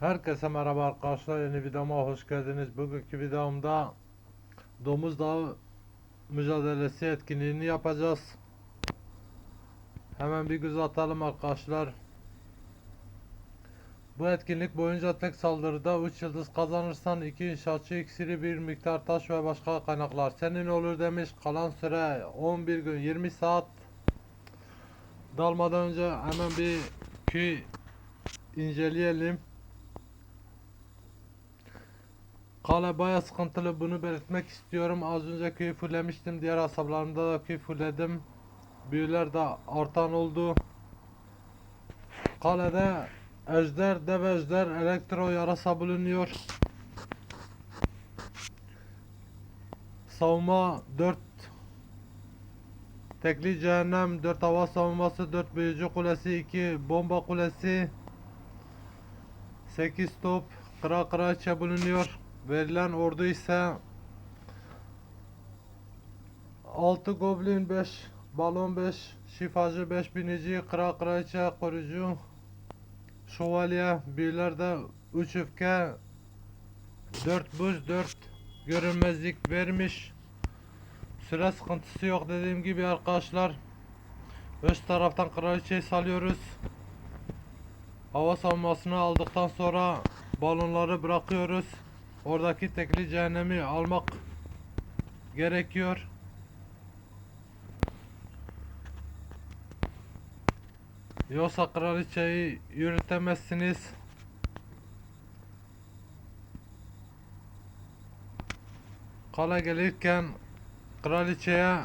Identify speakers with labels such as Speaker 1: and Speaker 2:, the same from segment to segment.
Speaker 1: Herkese merhaba arkadaşlar yeni videoma hoş geldiniz. Bugünkü videomda domuz dağı mücadelesi etkinliğini yapacağız. Hemen bir göz atalım arkadaşlar. Bu etkinlik boyunca tek saldırıda 3 yıldız kazanırsan 2 inşaatçı iksiri bir miktar taş ve başka kaynaklar senin olur demiş. Kalan süre 11 gün 20 saat. Dalmadan önce hemen bir köy inceleyelim. Kale baya sıkıntılı bunu belirtmek istiyorum. Az önce köyü fullemiştim. Diğer hesaplarımda da köyü fulledim. Büyüler de artan oldu. Kalede ejder, dev ejder, elektro yarasa bulunuyor. Savunma 4 Tekli cehennem, 4 hava savunması, 4 büyücü kulesi, 2 bomba kulesi, 8 top, kıra kraliçe bulunuyor. Verilen ordu ise 6 goblin 5 balon 5 şifacı 5 binici kral kraliçe koruyucu şövalye birlerde 3 öfke 4 buz 4 görünmezlik vermiş. Süre sıkıntısı yok. Dediğim gibi arkadaşlar üst taraftan kraliçeyi salıyoruz. Hava savunmasını aldıktan sonra balonları bırakıyoruz Oradaki tekli cehennemi almak gerekiyor. Yoksa kraliçeyi yürütemezsiniz. Kale gelirken kraliçeye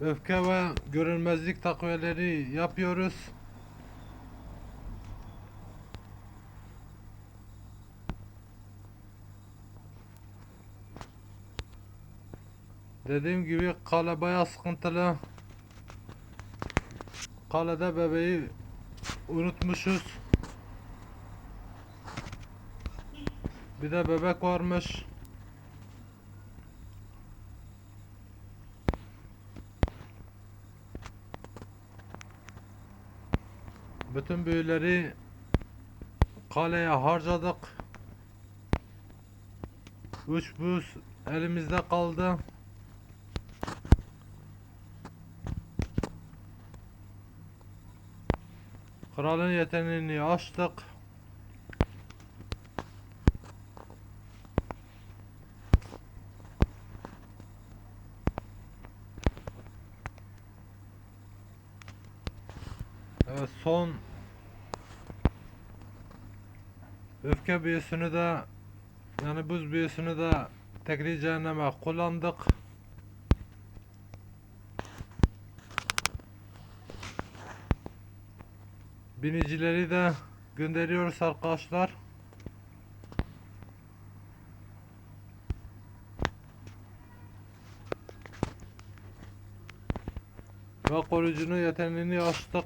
Speaker 1: öfke ve görünmezlik takviyeleri yapıyoruz. Dediğim gibi kale bayağı sıkıntılı. Kalede bebeği unutmuşuz. Bir de bebek varmış. Bütün büyüleri kaleye harcadık. Üç buz elimizde kaldı. Kralın yeteneğini açtık. Evet son öfke büyüsünü de yani buz büyüsünü de tekli cehenneme kullandık. Binicileri de gönderiyoruz arkadaşlar. Ve koruyucunun yeteneğini açtık.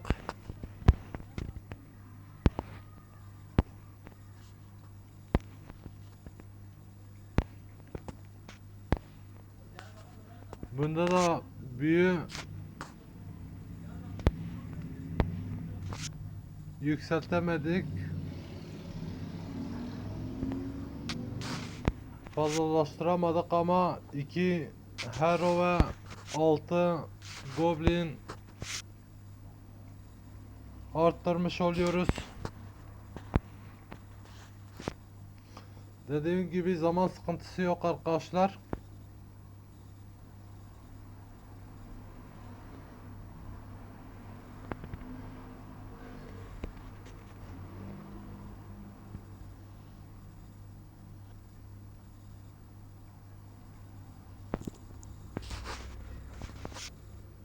Speaker 1: Bunda da büyü yükseltemedik. Fazlalaştıramadık ama 2 hero ve 6 goblin arttırmış oluyoruz. Dediğim gibi zaman sıkıntısı yok arkadaşlar.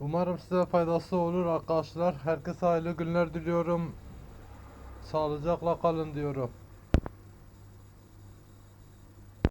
Speaker 1: Umarım size faydası olur arkadaşlar. Herkese hayırlı günler diliyorum. Sağlıcakla kalın diyorum.